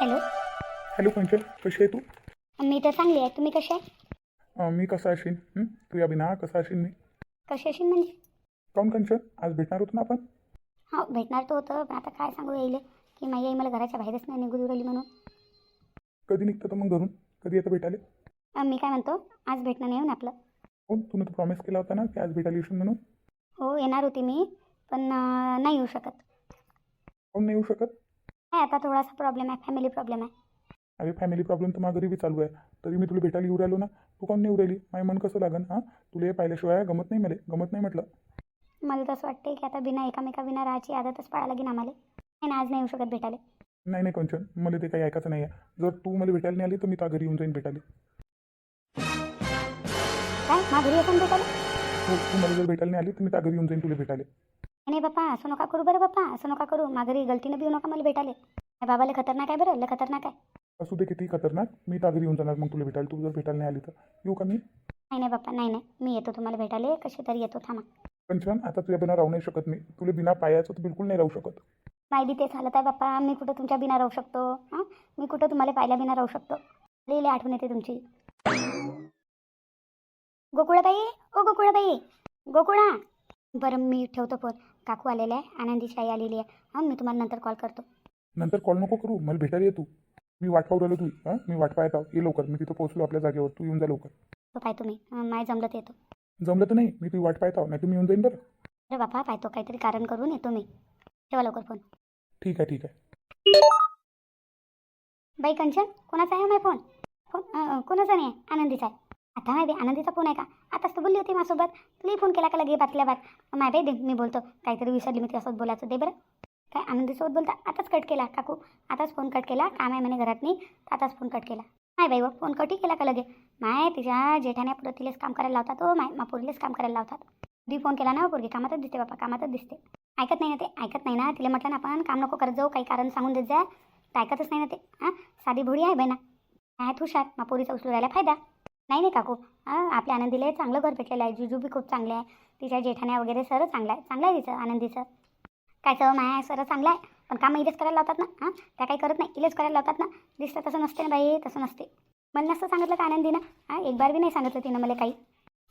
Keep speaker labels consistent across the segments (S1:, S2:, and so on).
S1: Hello.
S2: Hello कंचन कशी आहे तू?
S1: मी तर चांगली आहे. तुम्ही कसे आहे?
S2: अं, मी कसा असेन? हं? तू या बिना कसा असेल मी?
S1: कशी असेल म्हणजे?
S2: काऊन कंचन? आज भेटणार होतो ना आपण?
S1: हो भेटणार तर होतं पण आता काय सांगू येईल की माझी आई मला घराच्या बाहेरच नाही निघू देऊ राहिली म्हणून.
S2: कधी निघतं तर मग घरून? कधी येतं भेटायला?
S1: अं, मी काय म्हणतो आज भेटणं नाही होऊन आपलं.
S2: कोण तुला तर प्रॉमिस केला होता ना की आज भेटायला येशील म्हणून.
S1: हो येणार होती मी पण अं, नाही येऊ शकत.
S2: काऊन नाही येऊ शकत?
S1: काय आता थोडासा प्रॉब्लेम आहे फॅमिली प्रॉब्लेम आहे.
S2: अरे फॅमिली प्रॉब्लेम तर माझ्या घरी बी चालू आहे. तरी मी तुला भेटायला येऊ राहिलो ना? तू काऊन नाही राहिली? माझं मन कसं लागन हां? तुला हे पाहिल्याशिवाय गमत नाही मला गमत नाही म्हटलं.
S1: मला तसं वाटते की आता बिना एकामेका बिना राहायची आदतच पाळायला लागेल आम्हाला. नाही ना आज नाही येऊ शकत भेटायला.
S2: नाही नाही कंचन मला ते काही ऐकायचं नाही आहे जर तू मला भेटायला नाही आली तर मी त्या घरी येऊन जाईन भेटायला.
S1: काय? माझ्या घरी येऊन भेटायला?
S2: हो तू मला जर भेटायला नाही आली तर मी त्या घरी येऊन जाईन तुला भेटायला.
S1: नाही बाप्पा असं नका करू बरं बाप्पा. असं नका करू माझ्या घरी गलतीनं बी येऊ नका मला भेटायला काय बाबाला खतरनाक आहे बरं लय खतरनाक आहे.
S2: असू दे किती खतरनाक. मी त्या घरी येऊन जाणार मग तुला भेटायला. तू जर भेटायला नाही आली तर. येऊ का मी?
S1: नाही नाही बाप्पा नाही नाही. मी येतो तुम्हाला भेटायला. कशी तरी येतो थांबा.
S2: कंचन आता तुझ्या बिना राहू नाही शकत मी. तुला बिना पायाचं तर बिलकुल नाही राहू शकत.
S1: माय बी तेच हालत आहे बाप्पा. मी कुठं तुमच्या बिना राहू शकतो? हां? मी कुठं तुम्हाला पाहिल्या बिना राहू शकतो? लिहिले आठवण येते तुमची. गोकुळाबाई? ओ गोकुळाबाई. गोकुळा. बरं मी ठेवतो फोन. काकू आलेला आहे आनंदीची आई आलेली आहे. हां मी तुम्हाला नंतर कॉल करतो.
S2: नंतर कॉल नको करू मला भेटायला ये तू. मी वाट पाहू राहिलो तू हां? मी वाट पाहत आहो. ये लवकर मी तिथं पोहोचलो आपल्या जागेवर. तू येऊन जा लवकर.
S1: तो पाय तुम्ही माय जमलं तर येतो.
S2: जमलं तर नाही मी तुझी वाट पाहत आहो नाही तुम्ही येऊन जाईन बरं.
S1: अरे बापा पाहतो काहीतरी कारण करून येतो मी. ठेवा लवकर फोन
S2: ठीक आहे ठीक आहे.
S1: बाई कंचन कोणाचा आहे माय फोन फोन अं, कोणाचा नाही आहे? आनंदीचा आहे. आता बे आनंदीचा फोन आहे का? आताच तर बोलली होती माझ्यासोबत. तुलाही फोन केला का लगे बातल्या बात? माय बाई दे मी बोलतो. काहीतरी विसरली मी त्यासोबत बोलायचं. दे बरं. काय आनंदीसोबत बोलता? आताच कट केला काकू. आताच फोन कट केला. काम आहे म्हणे घरात नाही. तर आताच फोन कट केला. माय बाई व फोन कटही केला का लगे? माय तिच्या जेठाने पुढं तिलेच काम करायला लावतात. हो माय मापुरीलेच काम करायला लावतात. दी फोन केला ना पोरगी. कामातच दिसते बापा कामातच दिसते. ऐकत नाही ना ते? ऐकत नाही ना? तिला म्हटलं ना आपण काम नको करत जाऊ काही कारण सांगून देत जा. तर ऐकतच नाही ना ते? हां? साधी भोळी आहे बहिणा. काय आहे तुषार पोरीचा उचलू राहिला फायदा? नाही नाही काकू. आपल्या आनंदीला चांगलं घर भेटलेलं आहे. जुजू बी खूप चांगले आहे. तिच्या जेठाण्या वगैरे सर चांगलं आहे. चांगलं आहे तिचं आनंदीचं. काय सर माया? सर चांगलं आहे. पण कामं इलेच करायला लावतात ना? हां? त्या काही करत नाही. इलेच करायला लावतात ना? दिसतं तसं नसते ना बाई तसं नसते. मला नसतं सांगितलं का आनंदीनं? हां एक बार बी नाही सांगितलं तिनं मला काही.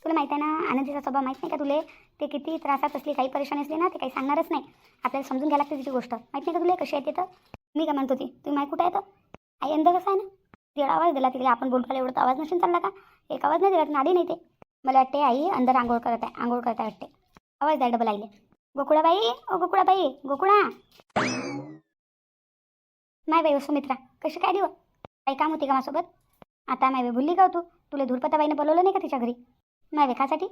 S1: तुला माहिती आहे ना आनंदीचा स्वभाव माहीत नाही का तुले? ते किती त्रासात असली काही परेशानी असली ना ते काही सांगणारच नाही. आपल्याला समजून घ्यायला लागते तिची गोष्ट. माहीत नाही का तुला कशी आहे तर? मी का म्हणत होती? तुम्ही माहीत कुठं आहे तर? आई अंदर कसं आहे ना? तिला आवाज दिला तिकडे आपण बोलतो एवढं आवाज नसेल चालला का? एक आवाज नाही दिला नाडी नाही ते. मला वाटते आई अंदर आंघोळ करत आहे आंघोळ करत आहे वाटते आवाज द्या डबल आईले गोकुळाबाई ओ गोकुळाबाई गोकुळा. माय बाई सुमित्रा कशी काय देऊ हो? काही काम होती का माझ्यासोबत? आता माय बाई भुलली का हो तू? तुला धुरपताबाईने बोलवलं नाही का तिच्या घरी? माय बाई कासाठी?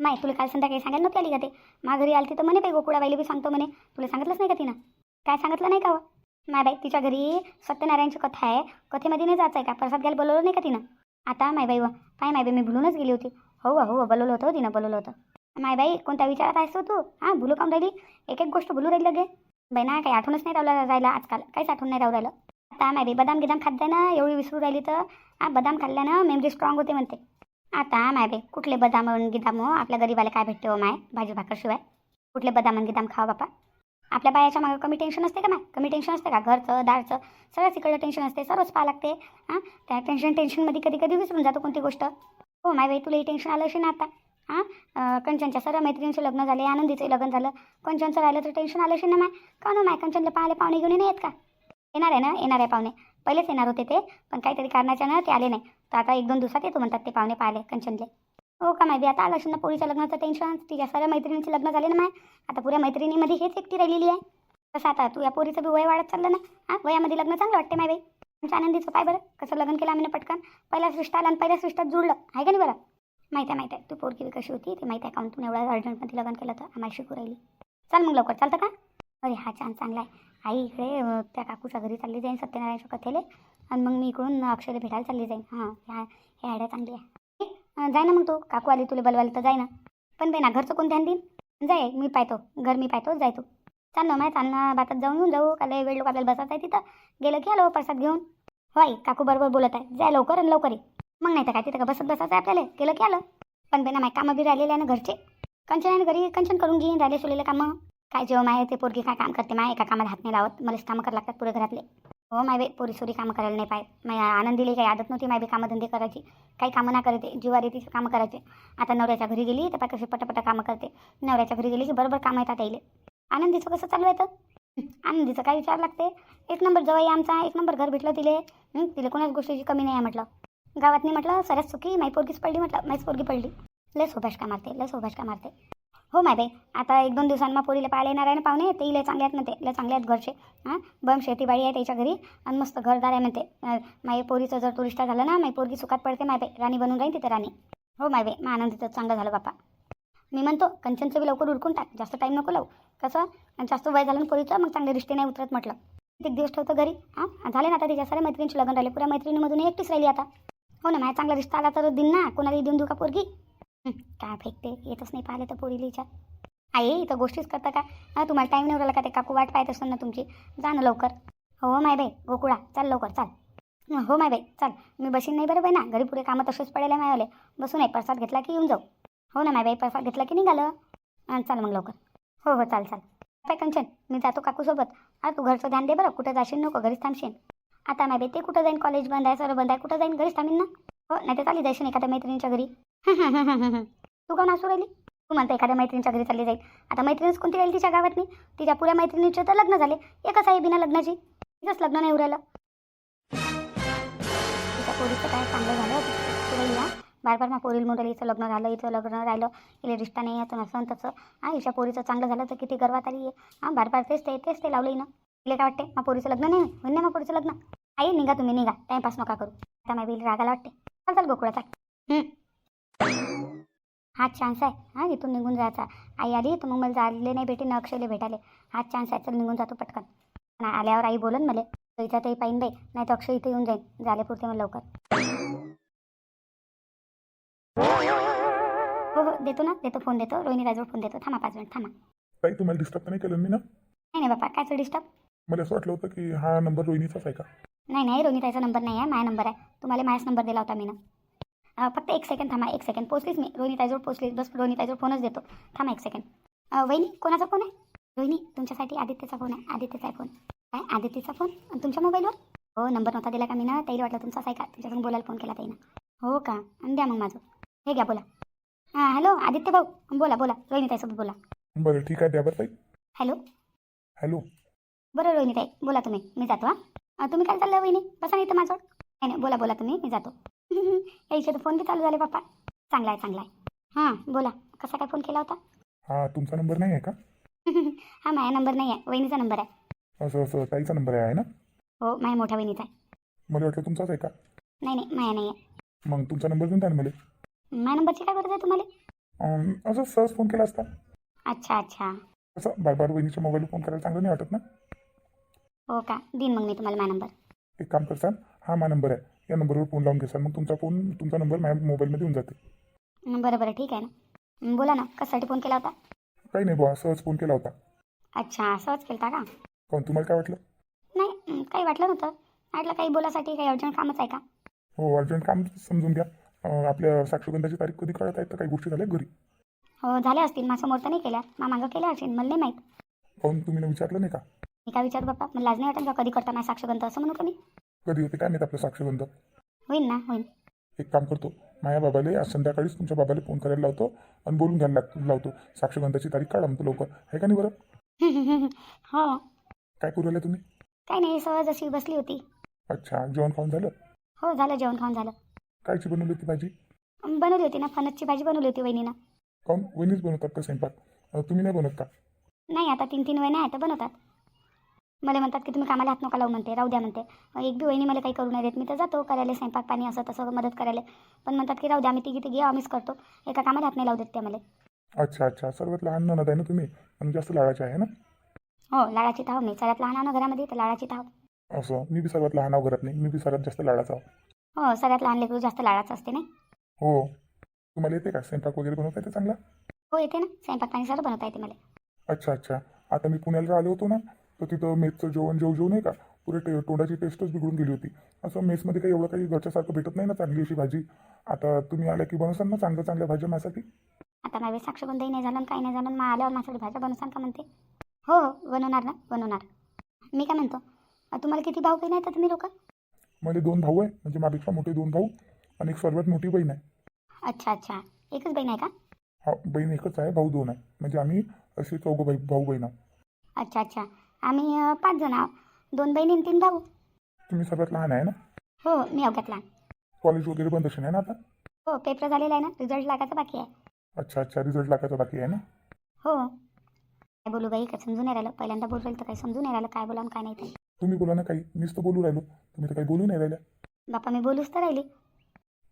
S1: माय तुला काल संध्याकाळी सांगायला नव्हती आली का ते? मा घरी आली तर म्हणे बाई गोकुळाबाईला बी सांगतो म्हणे. तुला सांगितलंच नाही का तिनं? काय सांगितलं नाही का हो? नाही बाई तिच्या घरी सत्यनारायणची कथा आहे. कथेमध्ये नाही जायचं आहे का? प्रसाद घ्यायला बोलवलं नाही का तिनं? आता माय बाई व काय माय बाई मी भुलूनच गेली होती. हो हो बोलवलं होतं हो तिनं बोलवलं होतं. माय बाई कोणत्या विचारात आहेस तू? हां भुलू काम राहिली? एक एक गोष्ट भुलू राहिली लगे. बाई ना काही आठवणच नाही राहिला राहिला आजकाल. काहीच आठवण नाही राहू राहिलं. आता माय बाई बदाम गिदाम खात जाय ना एवढी विसरू राहिली तर. हा बदाम खाल्ल्यानं मेमरी स्ट्रॉंग होते म्हणते. आता माय बाई कुठले बदाम गिदाम हो आपल्या गरीबाला काय भेटते हो माय? भाजी भाकरशिवाय कुठले बदाम गिदाम खावा बापा? आपल्या बायाच्या मागं कमी टेन्शन असते का माय कमी टेन्शन असते का? घरचं दारचं सगळंच इकडलं टेन्शन असते सर्वच पाहा लागते. हां? त्या टेन्शन टेन्शनमध्ये कधी कधी विसरून जातो कोणती गोष्ट. हो माय बाई तुलाही टेन्शन आलं असेल ना आता. हां? कंचनच्या सर्व मैत्रिणींचे लग्न झाले आनंदीचं लग्न झालं. कंचनचं राहिलं तर टेन्शन आलं असेल ना माय का ना माय कंचनला पाहिले पाहुणे घेऊन नाही येत का? येणार आहे ना येणार आहे पाहुणे. पहिलेच येणार होते ते पण काहीतरी कारणाच्या ना ते आले नाही. तर आता एक दोन दिवसात येतो म्हणतात ते पाहुणे पाहिले कंचनले. हो का माहिती? आता आलं ना पोरीच्या लग्नाचं टेन्शन तिच्या साऱ्या मैत्रिणींचे लग्न झाले ना माय. आता पुऱ्या मैत्रिणीमध्ये हेच एकटी राहिलेली आहे. कसं आता तू या पोरीचं बी वय वाढत चाललं ना? हां? वयामध्ये लग्न चांगलं वाटते माय बाई. तुमच्या आनंदीचं पाय बरं. कसं लग्न केलं आम्ही पटकन? पहिल्या सृष्ट आला आणि पहिल्या सृष्टात जुळलं. आहे का नाही बरं? माहिती आहे माहिती आहे. तू पोरकी बी कशी होती? ते माहिती आहे काऊन तुम्ही एवढ्या अर्जंटमध्ये लग्न केलं तर आम्हाला शिकू राहिली. चल मग लवकर. चालतं का? अरे हा छान चांगला आहे. आई इकडे त्या काकूच्या घरी चालली जाईन सत्यनारायणच्या कथेले. आणि मग मी इकडून अक्षयला भेटायला चालली जाईन. हां ह्या हे आयडिया चांगली आहे जाय ना मग तू. काकू आली तुला बोलवायला तर जाय ना. पण बाई ना घरचं कोण ध्यान देईन? जाय मी पाहतो. घर मी पाहतो जाय तू. चाल ना माय चाल ना. बातात जाऊन येऊन जाऊ. का वेळ लोक आपल्याला बसायचं आहे तिथं. गेलं की आलो प्रसाद घेऊन. होय काकू बरोबर बोलत आहे. जाय लवकर आणि लवकर ये. मग नाही तर काय तिथं का बसत बसायचं आहे आपल्याला? गेलं की आलं. पण बेना माय कामं बी राहिलेले आहे ना घरचे. कंचन आहे ना घरी? कंचन करून घेईन राहिले सोलेले कामं. काय जेव्हा माय ते पोरगी काय काम करते? माय एका कामात हात नाही लावत. मलाच कामं करावं लागतात पुरे घरातले. हो माय बाई पोरी सोरी कामं करायला नाही पाहिजे. माझ्या आनंदीला काही आदत नव्हती माय बी कामधंदे करायची. काही कामं ना करते जीवारी तिची कामं करायचे. आता नवऱ्याच्या घरी गेली तर कशी पटापटा कामं करते. नवऱ्याच्या घरी गेली की बरोबर कामं येतात येईल आनंदीचं कसं चालू आहे तर? आनंदीचं काय विचार लागते? एक नंबर जवळ आमचा एक नंबर घर भेटलं तिले. तिला कोणाच गोष्टीची कमी नाही आहे म्हटलं. गावातनी म्हटलं सरस चुकी माई पोरगीच पडली म्हटलं माईच पोरगी पडली. लय सोभाष का मारते लय सोभाष का मारते? हो माय बाई. आता एक दोन दिवसांना पोरीला पाहायला येणार आहे ना पाहुणे ते इले चांगले आहेत म्हणते. इले चांगले आहेत घरचे. हां? बम शेतीबाई आहे त्याच्या घरी आणि मस्त घरदार आहे म्हणते. माई पोरीचं जर टुरिस्ट झालं ना माई पोरगी सुखात पडते माय बाई. राणी बनून राहील तिथे राणी. हो माय बाई. मग आनंदीचं चांगलं झालं बापा. मी म्हणतो कंचनचं बी लवकर उरकून टाक. जास्त टाईम नको लावू. कसं? आणि जास्त वय झालं पोरीचं मग चांगले रिश्ते नाही उतरत म्हटलं. किती दिवस ठेवतो घरी? हां? झाले ना आता तिच्या साऱ्या मैत्रिणीची लग्न राहिले. पुऱ्या मैत्रिणीमधून एकटीच राहिली आता. हो ना माझ्या चांगला रिश्ता आला तर दिन ना. कोणाला देऊन देऊ का पोरगी? काय फेकते? येतच नाही पाहिले तर पोरीला लिहिच्या आई इथं गोष्टीच करता का? हा तुम्हाला टाईम नाही उरला का ते काकू वाट पाहत असेल ना तुमची? जा ना लवकर. हो माय बाई गोकुळा चाल लवकर चाल. हो माय बाई चाल. मी बशीन नाही बरं बाई ना? घरी पुढे कामं तसेच पडेल आहे मायवाले. बसून आहे प्रसाद घेतला की येऊन जाऊ. हो ना माय बाई प्रसाद घेतला की निघालं. चाल मग लवकर. हो हो चाल चाल. काय कंचन मी जातो काकूसोबत. अरे तू घरचं ध्यान दे बरं. कुठं जाशील नको घरीच थांबशील. आता माय बाई ते कुठं जाईन? कॉलेज बंद आहे सर्व बंद आहे. कुठं जाईन? घरीच थांबीन ना. हो नाही तर चाली जायशील एखाद्या मैत्रिणीच्या घरी. तू का नासू राहिली? तू म्हणता एखाद्या मैत्रिणीच्या घरी चालली जाईल. आता मैत्रिणीच कोणती राहील तिच्या गावात नाही तिच्या पुऱ्या मैत्रिणीचे तर लग्न झाले. एकच आहे बिना लग्नाची. तिचंच लग्न नाही उरायलं तिच्या पोरीचं काय चांगलं झालं पुढे बार बार मग पोरील मुलं हिचं लग्न झालं हिचं लग्न राहिलं. इले रिश्ता नाही याचं नसं तसं. हां हिच्या पोरीचं चांगलं झालं तर किती गर्वात आली. आहे हां बार बार तेच ते तेच ते लावलं ना. तिला काय वाटते मग पोरीचं लग्न नाही होईल नाही मग पोरीचं लग्न. आई निघा तुम्ही निघा. टाईमपास नका करू. आता माझी बिल रागाला वाटते चाल चाल गोकुळा चाल हा चान्स आहे. हां इथून निघून जायचा. आई आली तर मग मला जायला नाही भेटे ना अक्षयला भेटाले हा चान्स आहे. चल निघून जातो पटकन. आणि आल्यावर आई बोलन मला इथं ते पाहिन बाई नाही तर अक्षय इथे येऊन जाईन. झाले पुरते मला लवकर. हो हो देतो ना देतो फोन देतो. रोहिणी राजवर फोन देतो. थांबा पाच मिनिट थांबा.
S2: ताई तुम्हाला डिस्टर्ब तर नाही केलं मी ना?
S1: नाही नाही बाप्पा कायचं डिस्टर्ब
S2: मला असं वाटलं होतं की हा नंबर रोहिणीचाच आहे का?
S1: नाही नाही रोहिणीताईचा नंबर नाही आहे माझा नंबर आहे. तुम्हाला माझाच नंबर दिला होता मी ना फक्त एक सेकंड थांबा एक सेकंड पोचलीच मी. रोहिणीताईजवळ पोचलीच बस रोहिणीताईजवळ फोनच देतो. थांबा एक सेकंड वहिनी कोणाचा फोन आहे? रोहिणी तुमच्यासाठी आदित्यचा फोन आहे. आदित्यचा फोन. काय? आदित्यचा फोन? आणि तुमच्या मोबाईलवर हो नंबर नव्हता दिला का मी ना ताईला वाटलं तुमचाच आहे का? तुमच्याकडून बोलायला फोन केला ताईनं. हो का? आणि द्या मग माझं. हे घ्या बोला. हां हॅलो आदित्य भाऊ. बोला बोला. रोहिणीताईसोबत बोला.
S2: बरं ठीक आहे द्या बरं ताई.
S1: हॅलो.
S2: हॅलो.
S1: बरं रोहिणीताई बोला तुम्ही. मी जातो हां. तुम्ही काय चाललं वहिनी? बसा नाही तर माझं नाही नाही बोला बोला तुम्ही मी जातो. यायचे तर फोन बी चालू झाले बाप्पा चांगला आहे चांगला आहे. हां बोला. कसा काय फोन केला होता?
S2: हा तुमचा नंबर नाही आहे का?
S1: हा माझा नंबर नाही आहे. वहिनीचा नंबर आहे.
S2: असं असं ताईचा नंबर आहे ना?
S1: हो माझ्या मोठ्या वहिनीचा आहे.
S2: मला वाटलं तुमचाच आहे का?
S1: नाही नाही माझ्या नाही आहे.
S2: मग तुमचा नंबर देऊन द्या ना मला?
S1: माझ्या नंबरची काय गरज आहे तुम्हाला?
S2: अं, असं सहज फोन केला असता.
S1: अच्छा अच्छा.
S2: असं बार बार वहिनीच्या मोबाईलवर फोन करायला चांगलं नाही वाटत ना?
S1: हो का? देईन मग मी तुम्हाला माझा नंबर.
S2: एक काम करसाल हा मा नंबर आहे. या नंबरवर फोन लावून घेसाल मग तुमचा फोन तुमचा नंबर माझ्या मोबाईलमध्ये येऊन जाते.
S1: बरं बरं. ठीक आहे ना. बोला ना. कशासाठी फोन केला होता?
S2: काही नाही बुवा सहज फोन केला होता.
S1: अच्छा असंच केलता का?
S2: पण तुम्हाला काय वाटलं?
S1: नाही काही वाटलं नव्हतं. वाटलं काही बोलासाठी काही अर्जंट कामच आहे का?
S2: हो अर्जंट काम समजून घ्या. अं, आपल्या साक्षगंधाची तारीख कधी कळत आहे तर काही गोष्टी झाल्या घरी.
S1: हो झाल्या असतील. माझ्यासमोर तर नाही केल्या. मा मागं केल्या असतील. मला नाही माहीत.
S2: काहून तुम्ही ना विचारलं नाही का?
S1: मी काय विचारू बाप्पा? मला लाज नाही वाटेल का कधी करता माझा साक्षगंध असं म्हणू का मी?
S2: कधी होते काय माहीत आपलं साक्षगंध?
S1: होईल ना होईल.
S2: एक काम करतो. माझ्या बाबाले आज संध्याकाळीच तुमच्या बाबाला फोन करायला लावतो आणि बोलून घ्यायला लाग लावतो. साक्षगंधाची तारीख काढा म्हणतो लवकर. आहे का नाही बरं?
S1: हो.
S2: काय करू राहिले तुम्ही?
S1: काही नाही सहज अशी बसली होती.
S2: अच्छा जेवण खाऊन झालं?
S1: हो झालं जेवण खाऊन झालं.
S2: कायची बनवली होती भाजी?
S1: अं, बनवली होती ना फणसची भाजी बनवली होती वहिनीनं.
S2: काहून वहिनीच बनवतात का स्वयंपाक? अं, तुम्ही नाही बनवत का?
S1: नाही आता तीन तीन वहिनी आहेत तर बनवतात. मला म्हणतात की तुम्ही कामाला हात नका लावू म्हणते राहू द्या म्हणते. एक बी वहिनी मला काही करू नाही देत मी तर जातो करायला स्वयंपाक पाणी असं तसं मदत करायला. पण म्हणतात की राहू द्या आम्ही तिघी तिघी आम्हीच करतो. एका कामाला हात नाही लावू देत त्या मला.
S2: अच्छा अच्छा. सर्वात लहान ननद आहे ना तुम्ही? आणि जास्त लाडाचे आहे ना?
S1: हो लाडाची ताव मी. सगळ्यात लहान आहे घरामध्ये तर लाडाची ताव
S2: असं? मी बी सर्वात लहान आहो घरात नाही. मी बी सर्वात जास्त लाडाचा आहो.
S1: हो सगळ्यात लहान लेकरू जास्त लाडाचं असते नाही?
S2: हो. तुम्हाला येते का? स्वयंपाक वगैरे बनवता येते चांगला?
S1: हो येते ना. स्वयंपाक पाणी सर्व बनवता येते मला.
S2: अच्छा अच्छा. आता मी पुण्याला आलो होतो ना तर तिथं मेसचं जेवण जेव जेवू नाही का? पुरे टे तोंडाची टेस्टच बिघडून गेली होती. असं मेसमध्ये काही एवढं काही घरच्यासारखं भेटत नाही ना चांगली अशी भाजी. आता तुम्ही आल्या की बनवसाल ना चांगल्या चांगल्या भाज्या माझ्यासाठी?
S1: आता माझे साक्षगंधही नाही झालं काही नाही झालं मग आल्यावर माझ्यासाठी भाज्या बनवसान का म्हणते? हो हो बनवणार ना बनवणार. मी काय म्हणतो? तुम्हाला किती भाऊ बहीण आहेत तुम्ही लोक?
S2: मला दोन भाऊ आहे म्हणजे माझ्यापेक्षा मोठे दोन भाऊ आणि एक सर्वात मोठी बहीण आहे.
S1: अच्छा अच्छा. एकच बहीण आहे का?
S2: हा बहीण एकच आहे भाऊ दोन आहे. म्हणजे आम्ही असे चौघं भाई भाऊ बहीण आहोत.
S1: अच्छा अच्छा. आम्ही अ, पाच जण आहोत. दोन बहिणी आणि तीन भाऊ.
S2: तुम्ही सर्वात लहान आहे ना?
S1: हो मी अवघ्यात लहान.
S2: कॉलेज वगैरे बंद असेल आहे ना आता?
S1: हो पेपर झालेला आहे ना रिझल्ट लागायचा बाकी आहे.
S2: अच्छा अच्छा रिझल्ट लागायचा बाकी आहे ना?
S1: हो. काय बोलू बाई काय समजून नाही राहिलं. पहिल्यांदा बोलू राहिलं तर काही समजून नाही राहिलं काय बोला काय नाही ते
S2: तुम्ही बोला ना काही मीच तर बोलू राहिलो. तुम्ही तर काही बोलू नाही राहिल्या.
S1: बापा मी बोलूच तर राहिली.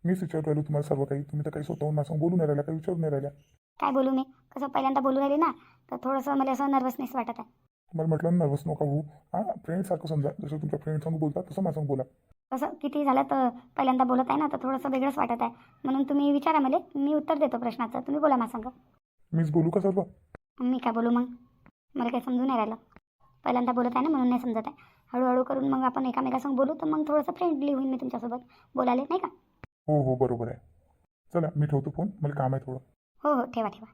S2: मीच विचारू राहिलो तुम्हाला सर्व काही. तुम्ही तर काही स्वतःहून माझं बोलू नाही राहिल्या काही विचारू नाही राहिल्या.
S1: काय बोलू मी? कसं पहिल्यांदा बोलू राहिली ना तर थोडंसं मला असं नर्वसनेस वाटत आहे.
S2: तुम्हाला म्हटलं नर्वस नका होऊ. हां फ्रेंडसारखं समजा. जसं तुमच्या फ्रेंडसंग बोलता तसं माझं बोला.
S1: कसं किती झालं तर पहिल्यांदा बोलत आहे ना तर थोडंसं वेगळंच वाटत आहे. म्हणून तुम्ही विचारा मला मी उत्तर देतो प्रश्नाचं. तुम्ही बोला माझं संग.
S2: मीच बोलू का सर्व?
S1: मी काय बोलू मग? मला काही समजून नाही राहिलं. पहिल्यांदा बोलत आहे ना म्हणून नाही समजत आहे. हळूहळू करून मग आपण एकामेकासंग बोलू तर मग थोडंसं फ्रेंडली होईन मी तुमच्यासोबत. बोलायला नाही का?
S2: हो हो बरोबर आहे. चला मी ठेवतो फोन मला काम आहे थोडं.
S1: हो हो ठेवा ठेवा.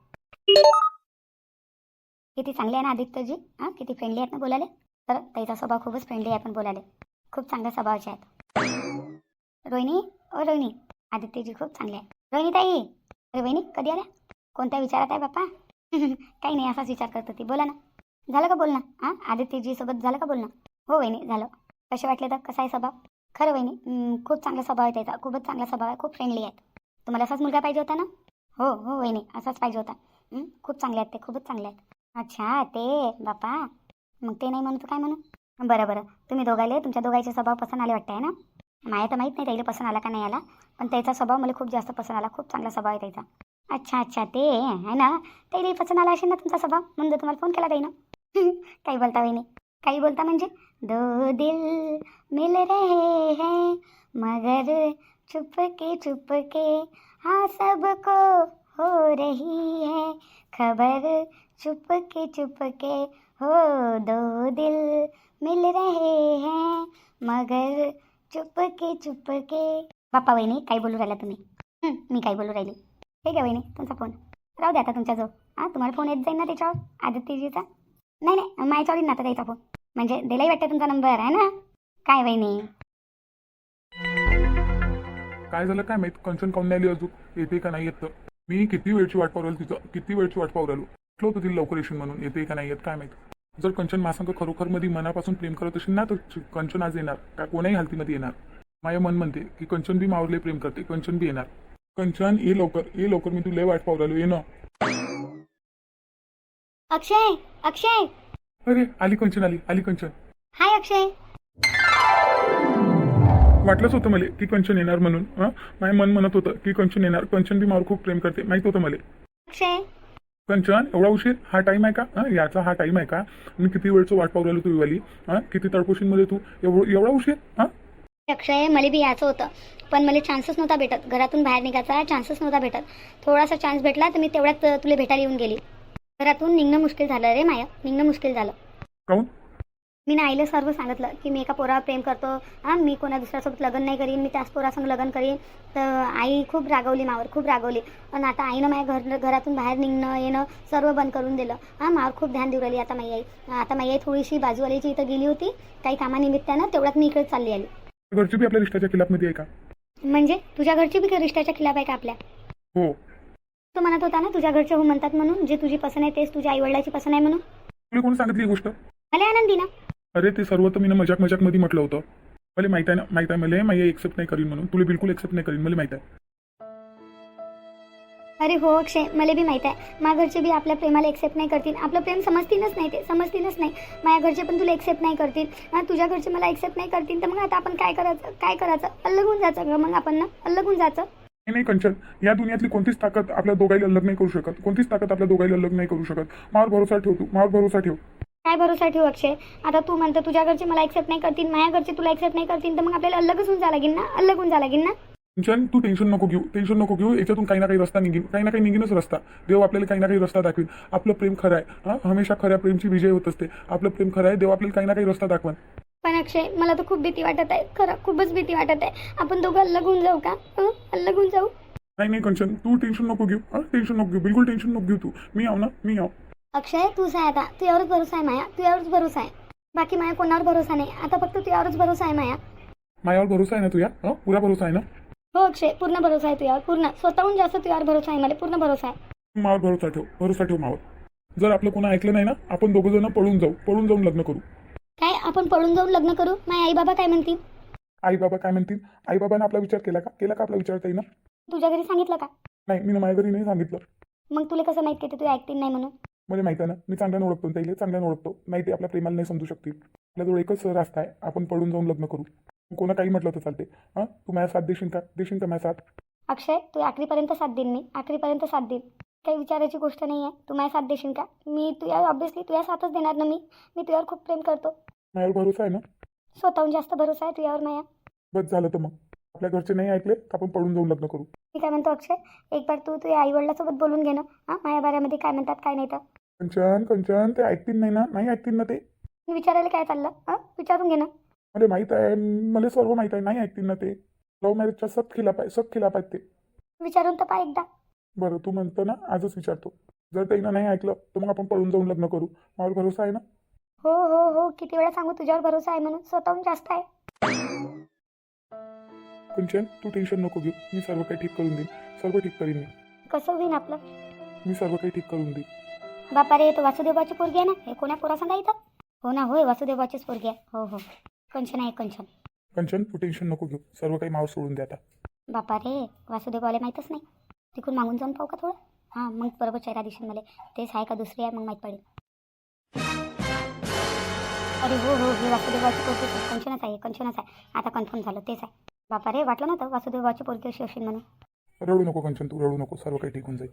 S1: किती चांगले आहे ना आदित्यजी? हां किती फ्रेंडली आहेत ना बोलायला? तर त्याचा स्वभाव खूपच फ्रेंडली आहे पण बोलायला. खूप चांगल्या स्वभावाचे आहेत. रोहिणी ओ रोहिणी आदित्यजी खूप चांगले आहे रोहिणी ताई अरे वहिनी कधी आल्या? कोणत्या विचारात आहे बाप्पा? काही नाही असाच विचार करत होती. बोला ना. झालं का बोलणं? हां आदित्यजी सोबत झालं का बोलणं? हो वहिनी झालं. कसे वाटले तर? कसा आहे स्वभाव? खरं वहिनी खूप चांगला स्वभाव आहे त्याचा खूपच चांगला स्वभाव आहे. खूप फ्रेंडली आहेत. तुम्हाला असाच मुलगा पाहिजे होता ना? हो हो वहिनी असाच पाहिजे होता. खूप चांगले आहेत ते. खूपच चांगले आहेत. अच्छा ते बापा. मग ते नाही म्हणतो काय म्हणू? बरं बरं. तुम्ही दोघाले तुमच्या दोघांचे स्वभाव पसंत आले वाटतं आहे ना? माया तर माहीत नाही त्याला पसंत आला का नाही आला पण त्याचा स्वभाव मला खूप जास्त पसंत आला खूप चांगला स्वभाव आहे त्याचा. अच्छा अच्छा ते आहे ना? त्याला पसंत आला असेल ना तुमचा स्वभाव? म्हणून तुम्हाला फोन केला ताई ना. काही बोलता वहिनी. काही बोलता म्हणजे? दो दिल मिल रहे हैं मगर चुपके चुपके हाँ सबको हो रही है खबर चुपके चुपके हो दो दिल मिल रहे हैं मगर चुपके चुपके। बाप्पा वहिनी काय बोलू राहिला तुम्ही? मी काय बोलू राहिली. हे घ्या वहिनी तुमचा फोन. राहू द्या आता तुमच्याजवळ हां तुम्हाला फोन येत जाईल ना त्याच्यावर? आदित्यजीचा? नाही नाही माझ्या ना आता द्यायचा फोन. म्हणजे दिलाही वाटतं तुमचा नंबर आहे ना? काय वहिनी?
S2: काय झालं काय माहीत? कन्सर्न काऊन नाही आली अजून? येते का नाही येत? मी किती वेळची वाट पाहू राहिलो किती वेळची वाट पाहू राहिलो? म्हटलं होतं तिला लवकर येशील म्हणून. येते का नाही येत काय माहीत. जर कंचन मासंग खरोखरमध्ये मनापासून प्रेम करत असेल ना तर कंचन आज येणार. का कोणाही हालतीमध्ये येणार. माझं मन म्हणते की कंचन बी मावरले प्रेम करते कंचन बी येणार. कंचन ये लवकर ये लवकर मी तुला वाट राहिलो ये ना.
S1: अक्षय अक्षय.
S2: अरे आली कंचन आली आली कंचन.
S1: हाय अक्षय.
S2: वाटलंच होतं मला की कंचन येणार म्हणून हं? माझं मन म्हणत होतं की कंचन येणार कंचन बी मावर खूप प्रेम करते माहीत होतं मला.
S1: अक्षय.
S2: कंचन एवढा उशीर? हा टाईम आहे का? हं याचा हा टाईम आहे का? मी किती वेळचं वाट पाहू राहिलो तुझी वाली हं किती तळपोशींमध्ये तू? एवढं एवढा उशीर? हां?
S1: अक्षय मला बी यायचं होतं. पण मला चान्सच नव्हता भेटत. घरातून बाहेर निघायचा चान्सच नव्हता भेटत. थोडासा चान्स भेटला तर मी तेवढ्यात तुला भेटायला येऊन गेली. घरातून निघणं मुश्किल झालं रे माया. निघणं मुश्किल झालं.
S2: काऊन?
S1: मी ना आईला सर्व सांगितलं की मी एका पोरावर प्रेम करतो. हां मी कोणा दुसऱ्यासोबत लग्न नाही करीन मी त्याच पोरासंग लग्न करीन. तर आई खूप रागवली मावर खूप रागवली. पण आता आईनं माझ्या घर घरातून बाहेर निघणं येणं सर्व बंद करून दिलं. हां मावर खूप ध्यान देऊ राहिली आता माई आई. आता माई आई थोडीशी बाजूवालीची इथं गेली होती. काही कामानिमित्तानं तेवढ्यात मी इकडे चालली आली.
S2: घरची बी आपल्या रिश्त्याच्या खिलाफमध्ये आहे का?
S1: म्हणजे? तुझ्या घरची बी रिश्त्याच्या खिलाफ आहे का आपल्या?
S2: हो.
S1: तू म्हणत होता ना तुझ्या घरचे हो म्हणतात म्हणून. जे तुझी पसंत आहे तेच तुझ्या आईवडिलाची पसंत आहे म्हणून.
S2: कोण सांगितली गोष्ट?
S1: मला आनंदी ना
S2: अरे ते सर्व तर मी मजाक मजाकमध्ये म्हटलं होतं. मला माहीत आहे ना माहीत आहे मला माझी एक्सेप्ट नाही करीन म्हणून. तुला बिलकुल एक्सेप्ट नाही करीन मला माहीत आहे.
S1: अरे हो अक्षय मला बी माहीत आहे. माझ्या घरचे बी आपल्या प्रेमाला एक्सेप्ट नाही करतील. आपलं प्रेम समजतीलच नाही ते समजतीलच नाही. माझ्या घरचे पण तुला एक्सेप्ट नाही करतील. हा, तुझ्या घरचे मला एक्सेप्ट नाही करतील तर मग आता आपण काय करायचं? काय करायचं? अलग होऊन जायचं ग मग आपण ना? अलग होऊन जायचं.
S2: नाही नाही कंचन. या दुनियातली कोणतीच ताकद आपल्या दोघाईला अलग नाही करू शकत. कोणतीच ताकद आपल्या दोघाईला अलग नाही करू शकत. मावर भरोसा ठेव तू मावर भरोसा ठेव.
S1: काय भरोसा ठेवू अक्षय? आता तू म्हणतो तुझ्या घरचे मला एक्सेप्ट नाही करतील माझ्या घरचे तुला एक्सेप्ट नाही करतील तर मग आपल्याला अलगच होऊन जावं लागेल ना? अलग होऊन जावं लागेल ना?
S2: कंचन तू टेन्शन नको घेऊ. टेन्शन नको घेऊ. याच्यातून काही ना काही रस्ता निघीन काही ना काही निघीनच रस्ता. देव आपल्याला काही ना काही रस्ता दाखवेल. आपलं प्रेम खरं आहे. हा? हमेशा खऱ्या प्रेमची विजय होत असते. आपलं प्रेम खरं आहे. देव आपल्याला काही ना काही रस्ता दाखवेल
S1: पण अक्षय मला तर खूप भीती वाटत आहे. खरं खूपच भीती वाटत आहे. आपण दोघं अलग होऊन जाऊ का? हं? अलग होऊन जाऊ?
S2: नाही नाही कंचन. तू टेन्शन नको घेऊ. हा? टेन्शन नको घेऊ. बिलकुल टेन्शन नको घेऊ तू. मी आव ना? मी आव.
S1: अक्षय तूच आहे आता. तुझ्यावरच भरोसा आहे माया. तुझ्यावरच भरोसा आहे. बाकी माया कोणावर भरोसा नाही. आता फक्त तुझ्यावरच भरोसा आहे माया.
S2: माझ्यावर भरोसा आहे ना तुझ्या? हं? पुरा भरोसा आहे ना?
S1: हो अक्षय. पूर्ण भरोसा आहे तुझ्यावर. पूर्ण. स्वतःहून जास्त तुझ्यावर भरोसा आहे मला. पूर्ण भरोसा आहे.
S2: मावर भरोसा ठेव. भरोसा ठेव मावर. जर आपलं कोणा ऐकलं नाही ना आपण दोघं जण पळून जाऊ. पळून जाऊन लग्न करू.
S1: काय? आपण पळून जाऊन लग्न करू? माझे आई बाबा काय म्हणतील?
S2: आई बाबा काय म्हणतील? आई बाबाने आपला विचार केला का? केला का आपला विचार ताई ना
S1: तुझ्या घरी सांगितलं का?
S2: नाही मी माझ्या घरी नाही सांगितलं.
S1: मग तुला कसं माहीत की ते तू ऐकतील नाही म्हणून?
S2: म्हणजे माहिती आहे ना मी चांगल्यानं ओळखतो ताईले चांगल्यानं ओळखतो. नाही ते आपल्या प्रेमाला नाही समजू शकतील आपल्याजवळ एकच रास्ता आहे आपण पळून जाऊन लग्न करू. कोणा काही म्हटलं तर चालते हां तू माझ्या साथ देशील का? देशील का माझ्या साथ?
S1: अक्षय तू आखरीपर्यंत साथ देईन मी. आखरीपर्यंत साथ देईन काही विचारायची गोष्ट नाही आहे तू माझ्या साथ देशील का? मी तुझ्या ऑब्विसली तुझ्या साथच देणार ना मी. मी तुझ्यावर खूप प्रेम करतो.
S2: माझ्यावर भरोसा आहे ना?
S1: स्वतःहून जास्त भरोसा आहे तुझ्यावर माया.
S2: बस झालं तर मग. आपल्या घरचे नाही ऐकले तर आपण पळून जाऊन लग्न करू.
S1: मी काय म्हणतो अक्षय? एक बार तू तुझ्या आईवडिलासोबत बोलून घे ना. हां माझ्या बाऱ्यामध्ये काय म्हणतात काय नाही तर.
S2: कंचन कंचन ते ऐकतील नाही ना? नाही ऐकतील ना ते?
S1: मी विचारायला काय चाललं? हां विचारून घे ना.
S2: मला माहीत आहे. मला सर्व माहीत आहे. नाही ऐकतील ना ते? लव्ह मॅरेजच्या सख्त खिलाफ आहे सख्त खिलाफ आहेत ते.
S1: विचारून तर पा एकदा.
S2: बरं तू म्हणतो ना आजच विचारतो. जर त्यांना नाही ऐकलं तर मग आपण पळून जाऊन लग्न करू. माझ्यावर भरोसा आहे ना?
S1: हो हो हो. किती वेळा सांगू तुझ्यावर भरोसा आहे म्हणून. स्वतःहून जास्त आहे.
S2: कंचन तू टेन्शन नको घेऊ. मी सर्व काही ठीक करून देईन. सर्व ठीक करीन मी.
S1: कसं होईन आपलं?
S2: मी सर्व काही ठीक करून देईन.
S1: बापा रे तो वासुदेवाची पोरगी आहे ना? हे कोण्या पोरा सांगा इथं? हो ना होय वासुदेवाचीच पोरगी आहे. हो हो. कंचन आहे कंचन
S2: कंचन तू टेन्शन नको घेऊ. सर्व काही मावर सोडून दे आता.
S1: बापा रे वासुदेववाले माहीतच नाही. तिकडून मागून जाऊन पाहू का थोडं? हां मग बरोबर चेहरा दिसेल मला. तेच आहे का दुसरी आहे मग माहीत पडेल. अरे हो हो हे वासुदेवाची पोरगी कंचनच आहे कंचनच आहे. आता कन्फर्म झालं तेच आहे. बापा रे वाटलं नव्हतं वासुदेवाची पोरगी अशी असेल म्हणून?
S2: रडू नको कंचन तू रडू नको. सर्व काही ठीक होऊन जाईल.